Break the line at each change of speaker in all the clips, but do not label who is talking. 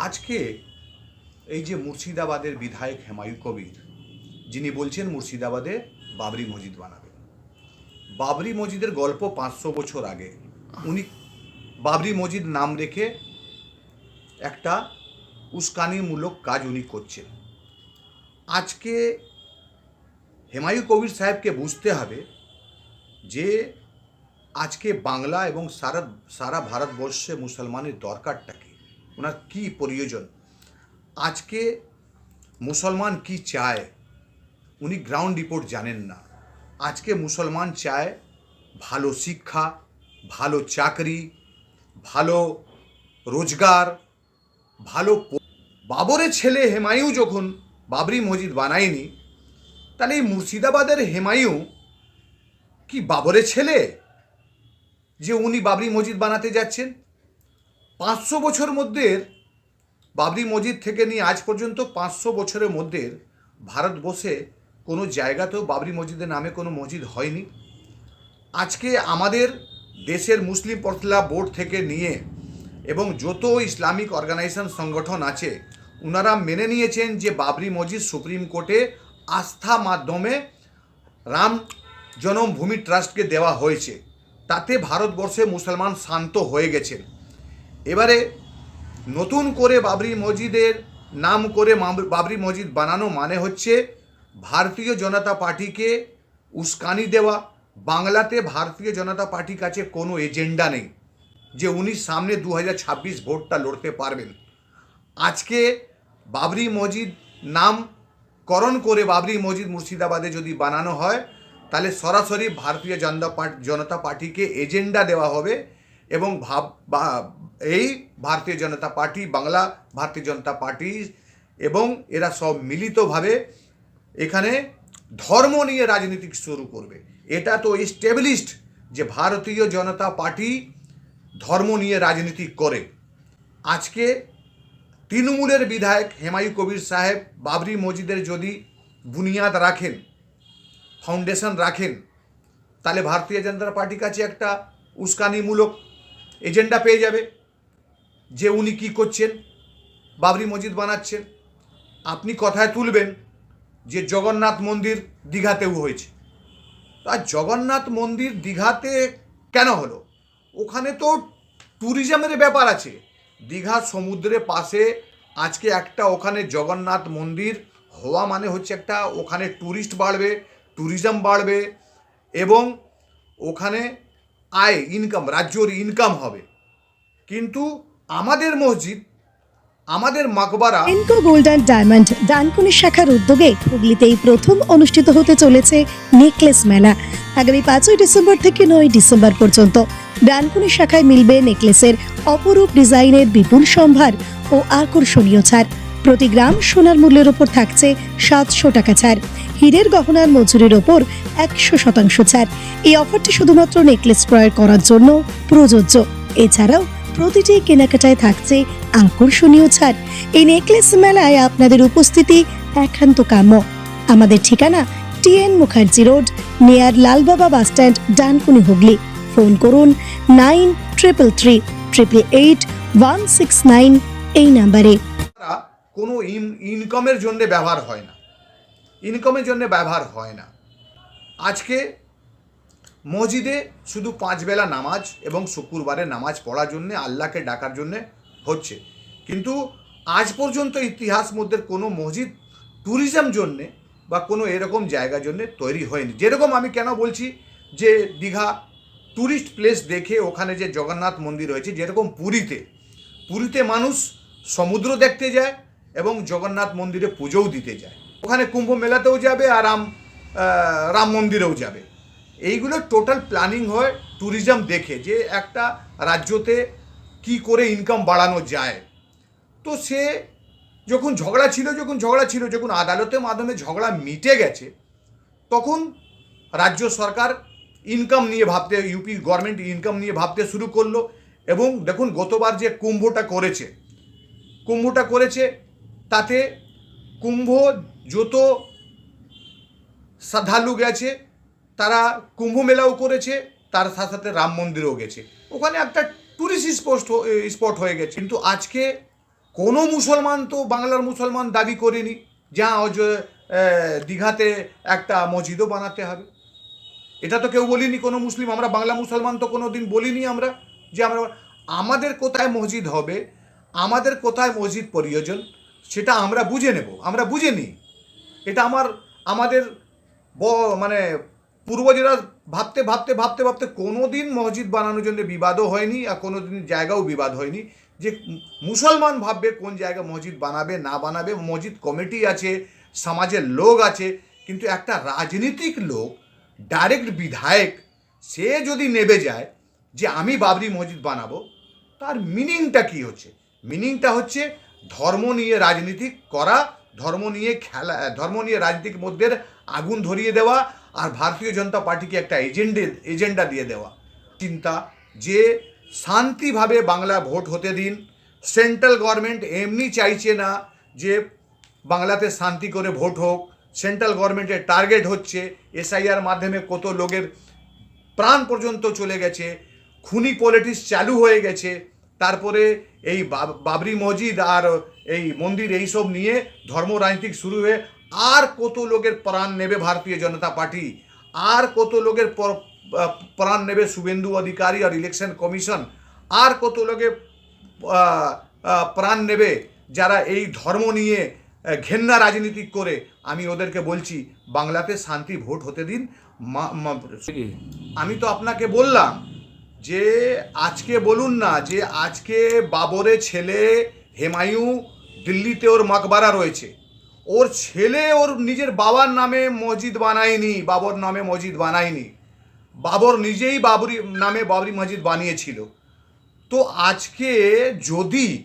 আজকে এই যে মুর্শিদাবাদের বিধায়ক হেমায়ু কবির, যিনি বলছেন মুর্শিদাবাদে বাবরি মসজিদ বানাবেন। বাবরি মসজিদের গল্প পাঁচশো বছর আগে। উনি বাবরি মসজিদ নাম রেখে একটা উস্কানিমূলক কাজ উনি করছেন। আজকে হেমায়ু কবির সাহেবকে বুঝতে হবে যে আজকে বাংলা এবং সারা সারা ভারতবর্ষে মুসলমানের দরকারটা ওনার কী প্রয়োজন? আজকে মুসলমান কি চায়? উনি গ্রাউন্ড রিপোর্ট জানেন না। আজকে মুসলমান চায় ভালো শিক্ষা, ভালো চাকরি, ভালো রোজগার, ভালো বাবরের ছেলে হেমায়ু যখন বাবরি মসজিদ বানায়নি, তাহলে এই মুর্শিদাবাদের হেমায়ু কি বাবরের ছেলে? যে উনি বাবরি মসজিদ বানাতে যাচ্ছেন? পাঁচশো বছর মধ্যে বাবরি মসজিদ থেকে নিয়ে আজ পর্যন্ত পাঁচশো বছরের মধ্যে ভারতবর্ষে কোনো জায়গাতেও বাবরি মসজিদের নামে কোনো মসজিদ হয়নি। আজকে আমাদের দেশের মুসলিম পরতলা বোর্ড থেকে নিয়ে এবং যত ইসলামিক অর্গানাইজেশন সংগঠন আছে ওনারা মেনে নিয়েছেন যে বাবরি মসজিদ সুপ্রিম কোর্টে আস্থা মাধ্যমে রাম জন্মভূমি ট্রাস্টকে দেওয়া হয়েছে। তাতে ভারতবর্ষে মুসলমান শান্ত হয়ে গেছেন। এবারে নতুন করে বাবরি মসজিদের নাম করে বাবরি মসজিদ বানানো মানে হচ্ছে ভারতীয় জনতা পার্টিকে উস্কানি দেওয়া। বাংলাতে ভারতীয় জনতা পার্টির কাছে কোনো এজেন্ডা নেই যে উনি সামনে দু ভোটটা লড়তে পারবেন। আজকে বাবরি মসজিদ নামকরণ করে বাবরি মসজিদ মুর্শিদাবাদে যদি বানানো হয়, তাহলে সরাসরি ভারতীয় জনতা পার্টি জনতা পার্টিকে এজেন্ডা দেওয়া হবে এবং ভাব এই ভারতীয় জনতা পার্টি, বাংলা ভারতীয় জনতা পার্টি এবং এরা সব মিলিতভাবে এখানে ধর্ম নিয়ে রাজনীতি শুরু করবে। এটা তো এস্টাবলিশড যে ভারতীয় জনতা পার্টি ধর্ম নিয়ে রাজনীতি করে। আজকে তৃণমূলের বিধায়ক হেমায়ু কবির সাহেব, বাবরি মসজিদের যদি বুনিয়াদ রাখেন ফাউন্ডেশন রাখেন, তাহলে ভারতীয় জনতা পার্টির কাছে একটা উস্কানিমূলক এজেন্ডা পেয়ে যাবে। যে উনি কী করছেন, বাবরি মসজিদ বানাচ্ছেন, আপনি কথায় তুলবেন যে জগন্নাথ মন্দির দীঘাতেও হয়েছে। আর জগন্নাথ মন্দির দীঘাতে কেন হলো? ওখানে তো ট্যুরিজমের ব্যাপার আছে। দীঘা সমুদ্রের পাশে আজকে একটা ওখানে জগন্নাথ মন্দির হওয়া মানে হচ্ছে একটা ওখানে ট্যুরিস্ট বাড়বে ট্যুরিজম বাড়বে এবং ওখানে আয় ইনকাম রাজ্যর ইনকাম হবে। কিন্তু আমাদের মসজিদ, আমাদের মাকবারা
Enco gold and diamond Dankuni শাখার উদ্যোগে হুগলিতেই প্রথম অনুষ্ঠিত হতে চলেছে নেকলেস মেলা। আগামী পাঁচই ডিসেম্বর থেকে নয় ডিসেম্বর পর্যন্ত ডানকুনি শাখায় মিলবে নেকলেসের অপরূপ ডিজাইনের বিপুল সম্ভার ও আকর্ষণীয় ছাড়। প্রতি গ্রাম সোনার মূল্যের ওপর থাকছে সাতশো টাকা ছাড়। হীরের গহনার মজুরির ওপর একশো শতাংশ ছাড়। এই অফারটি শুধুমাত্র নেকলেস ক্রয় করার জন্য প্রযোজ্য। এছাড়াও প্রতিটি কেনাকাটায় থাকছে আকর্ষণীয় ছাড়। এই নেকলেস মেলায় আপনাদের উপস্থিতি একান্ত কাম্য। আমাদের ঠিকানা T N Mukherjee road, near Lalbaba bus stand Dankuni Hooghly. Phone করুন nine triple three triple eight one six nine এই নাম্বারে।
কোনো ইন- ইনকামের জন্য ব্যবহার হয় না। ইনকামের জন্য ব্যবহার হয় না। আজকে মসজিদে শুধু পাঁচ বেলা নামাজ এবং শুক্রবারে নামাজ পড়ার জন্যে, আল্লাহকে ডাকার জন্যে হচ্ছে। কিন্তু আজ পর্যন্ত ইতিহাস মধ্যে কোনো মসজিদ ট্যুরিজম জন্যে বা কোনো এরকম জায়গার জন্যে তৈরি হয়নি। যেরকম আমি কেন বলছি যে দীঘা ট্যুরিস্ট প্লেস দেখে ওখানে যে জগন্নাথ মন্দির হয়েছে যেরকম পুরীতে পুরীতে মানুষ সমুদ্র দেখতে যায় এবং জগন্নাথ মন্দিরে পুজোও দিতে যায়। ওখানে কুম্ভ মেলাতেও যাবে আর রাম রাম মন্দিরেও যাবে। এইগুলো টোটাল প্ল্যানিং হয় ট্যুরিজম দেখে যে একটা রাজ্যতে কি করে ইনকাম বাড়ানো যায়। তো সে যখন ঝগড়া ছিল, যখন ঝগড়া ছিল, যখন আদালতের মাধ্যমে ঝগড়া মিটে গেছে, তখন রাজ্য সরকার ইনকাম নিয়ে ভাবতে ইউপি গভর্নমেন্ট ইনকাম নিয়ে ভাবতে শুরু করল এবং দেখুন গতবার যে কুম্ভটা করেছে কুম্ভটা করেছে তাতে কুম্ভ যত শ্রদ্ধালু গেছে তারা কুম্ভ মেলাও করেছে, তার সাথে সাথে রাম মন্দিরেও গেছে। ওখানে একটা টুরিস্ট স্পট স্পট হয়ে গেছে। কিন্তু আজকে কোনো মুসলমান তো বাংলার মুসলমান দাবি করেনি যা অজ দীঘাতে একটা মসজিদও বানাতে হবে। এটা তো কেউ বলিনি, কোনো মুসলিম। আমরা বাংলা মুসলমান তো কোনো দিন বলিনি আমরা যে আমরা, আমাদের কোথায় মসজিদ হবে, আমাদের কোথায় মসজিদ প্রয়োজন, সেটা আমরা বুঝে নেব। আমরা বুঝে নিই। এটা আমার, আমাদের ব- মানে পূর্বজেরা ভাবতে ভাবতে ভাবতে ভাবতে কোনো দিন মসজিদ বানানোর জন্য বিবাদও হয়নি আর কোনো দিন জায়গাও বিবাদ হয়নি। যে মুসলমান ভাববে কোন জায়গায় মসজিদ বানাবে, না বানাবে, মসজিদ কমিটি আছে, সমাজের লোক আছে, কিন্তু একটা রাজনীতিক লোক, ডাইরেক্ট বিধায়ক, সে যদি নেবে যায় যে আমি বাবরি মসজিদ বানাবো, তার মিনিংটা কি হচ্ছে? মিনিংটা হচ্ছে ধর্ম নিয়ে রাজনীতি করা, ধর্ম নিয়ে খেলা, ধর্ম নিয়ে রাজনীতির মধ্যে আগুন ধরিয়ে দেওয়া আর ভারতীয় জনতা পার্টিকে একটা এজেন্ডে, এজেন্ডা দিয়ে দেওয়া। চিন্তা যে শান্তিভাবে বাংলা ভোট হতে দিন, সেন্ট্রাল গভর্নমেন্ট এমনি চাইছে না যে বাংলাতে শান্তি করে ভোট হোক, সেন্ট্রাল গভর্নমেন্টের টার্গেট হচ্ছে এসআইআর মাধ্যমে কত লোকের প্রাণ পর্যন্ত চলে গেছে, খুনি পলিটিক্স চালু হয়ে গেছে, তারপরে এই বাব- বাবরি মসজিদ আর এই মন্দির এইসব নিয়ে ধর্ম রাজনীতি শুরু হয়ে আর কত লোকের প্রাণ নেবে ভারতীয় জনতা পার্টি? আর কত লোকের প্রাণ নেবে শুভেন্দু অধিকারী আর ইলেকশন কমিশন আর কত লোকে প্রাণ নেবে যারা এই ধর্ম নিয়ে ঘেন্না রাজনীতি করে? আমি ওদেরকে বলছি, বাংলাতে শান্তি ভোট হতে দিন। আমি তো আপনাকে বললাম যে আজকে বলুন না যে আজকে বাবরের ছেলে হেমায়ু দিল্লিতে ওর মাকবারা রয়েছে। ওর ছেলে ওর নিজের বাবার নামে মসজিদ বানায়নি, বাবর নামে মসজিদ বানায়নি। বাবর নিজেই বাবরি নামে বাবরি মসজিদ বানিয়েছিল। তো আজকে যদি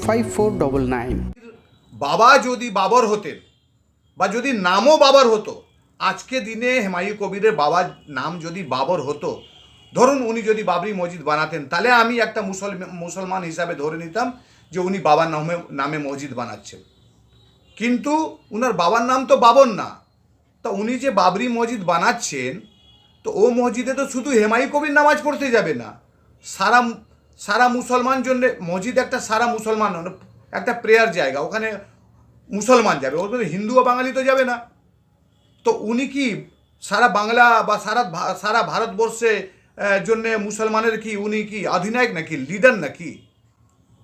বাবা যদি বাবর হতেন, বা যদি নামও বাবর হতো, আজকে দিনে হেমায়ু কবিরের বাবার নাম যদি বাবর হতো, ধরুন উনি যদি বাবরি মসজিদ বানাতেন, তাহলে আমি একটা মুসল মুসলমান হিসাবে ধরে নিতাম যে উনি বাবার নামে নামে মসজিদ বানাচ্ছেন। কিন্তু উনার বাবার নাম তো বাবর না। তা উনি যে বাবরি মসজিদ বানাচ্ছেন, তো ও মসজিদে তো শুধু হেমায়ু কবির নামাজ পড়তে যাবে না, সারা সারা মুসলমান জন্য, মসজিদ একটা সারা মুসলমান মানে একটা প্রেয়ার জায়গা, ওখানে মুসলমান যাবে। ওর হিন্দু ও বাঙালি তো যাবে না। তো উনি কি সারা বাংলা বা সারা সারা ভারতবর্ষে জন্যে মুসলমানের কি, উনি কি অধিনায়ক নাকি লিডার নাকি?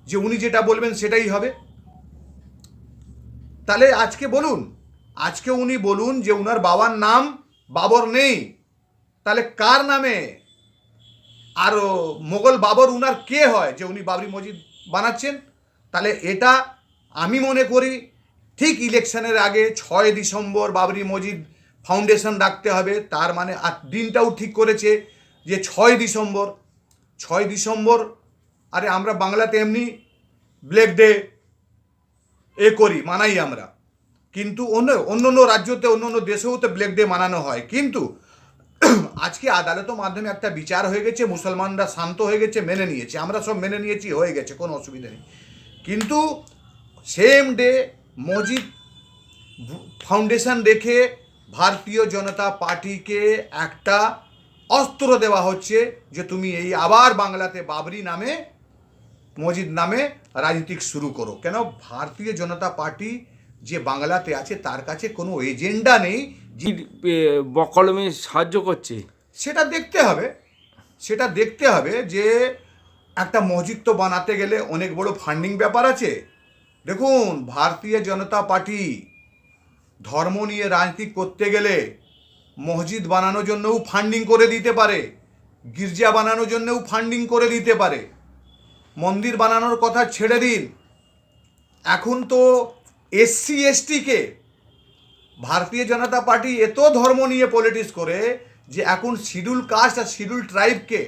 যে উনি যেটা বলবেন সেটাই হবে। তাহলে আজকে বলুন, আজকে উনি বলুন যে উনার বাবার নাম বাবর নেই। তাহলে কার নামে আর মোগল বাবর উনার কে হয় যে উনি বাবরি মসজিদ বানাচ্ছেন? তাহলে এটা আমি মনে করি ঠিক ইলেকশনের আগে ছয় ডিসেম্বর বাবরি মসজিদ ফাউন্ডেশন রাখতে হবে। তার মানে আর দিনটাও ঠিক করেছে যে ছয় ডিসেম্বর। ছয় ডিসেম্বর, আরে আমরা বাংলাতে এমনি ব্ল্যাক ডে এ করি, মানাই আমরা। কিন্তু অন্য অন্য অন্য রাজ্যতে অন্য অন্য দেশেও তো ব্ল্যাক ডে মানানো হয়। কিন্তু আজকে আদালতের মাধ্যমে একটা বিচার হয়ে গেছে, মুসলমানরা শান্ত হয়ে গেছে, মেনে নিয়েছে। আমরা সব মেনে নিয়েছি, হয়ে গেছে, কোনো অসুবিধা নেই। কিন্তু সেম ডে মজিদ ফাউন্ডেশন রেখে ভারতীয় জনতা পার্টিকে একটা অস্ত্র দেওয়া হচ্ছে যে তুমি এই আবার বাংলাতে বাবরি নামে মসজিদ নামে রাজনীতিক শুরু করো। কেন? ভারতীয় জনতা পার্টি যে বাংলাতে আছে, তার কাছে কোনো এজেন্ডা নেই যে
বকলমে সাহায্য করছে।
সেটা দেখতে হবে। সেটা দেখতে হবে যে একটা মসজিদ তো বানাতে গেলে অনেক বড় ফান্ডিং ব্যাপার আছে। দেখুন, ভারতীয় জনতা পার্টি ধর্ম নিয়ে রাজনীতি করতে গেলে মসজিদ বানানোর জন্যও ফান্ডিং করে দিতে পারে, গির্জা বানানোর জন্যও ফান্ডিং করে দিতে পারে। মন্দির বানানোর কথা ছেড়ে দিন। এখন তো এসসি, এসটিকে ভারতীয় জনতা পার্টি এত ধর্ম নিয়ে পলিটিক্স করে যে এখন শিডিউল কাস্ট আর শিডিউল ট্রাইবকে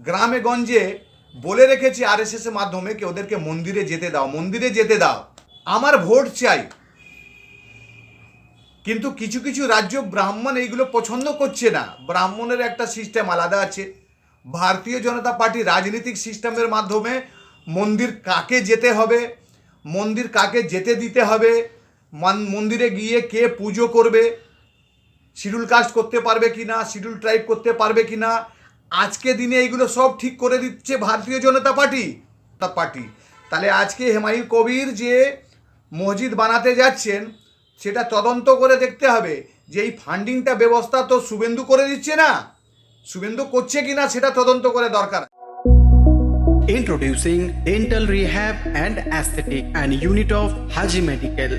গ্রামে গঞ্জে বলে রেখেছি আর এস এর মাধ্যমে কি ওদেরকে মন্দিরে যেতে দাও, মন্দিরে যেতে দাও। আমার ভোট চাই। কিন্তু কিছু কিছু রাজ্য ব্রাহ্মণ এইগুলো পছন্দ করছে না। ব্রাহ্মণের একটা সিস্টেম আলাদা আছে। ভারতীয় জনতা পার্টি রাজনৈতিক সিস্টেমের মাধ্যমে মন্দির কাকে যেতে হবে, মন্দির কাকে যেতে দিতে হবে মন্দিরে গিয়ে কে পুজো করবে শিডিউল কাস্ট করতে পারবে কি না শিডিউল ট্রাইব করতে পারবে কি না আজকে দিনে এইগুলো সব ঠিক করে দিচ্ছে ভারতীয় জনতা পার্টি, তা পার্টি। তাহলে আজকে হেমায়ু কবির যে মসজিদ বানাতে যাচ্ছেন, সেটা তদন্ত করে দেখতে হবে যে এই ফান্ডিংটা ব্যবস্থা তো শুভেন্দু করে দিচ্ছে না। শুভেন্দু করছে কি না সেটা তদন্ত করে দরকার।
Introducing Dental Rehab and Aesthetic and Unit of Haji Medical.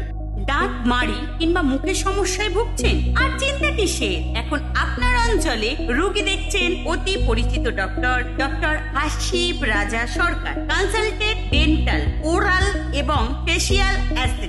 দাঁত, মাড়ি কিংবা মুখের সমস্যায় ভুগছেন আর চিন্তা কিসের? এখন আপনার অঞ্চলে রোগী দেখছেন অতি পরিচিত doctor doctor Ashif Raja Sarkar consulted dental oral এবং ফেসিয়াল অ্যাস্থেটিক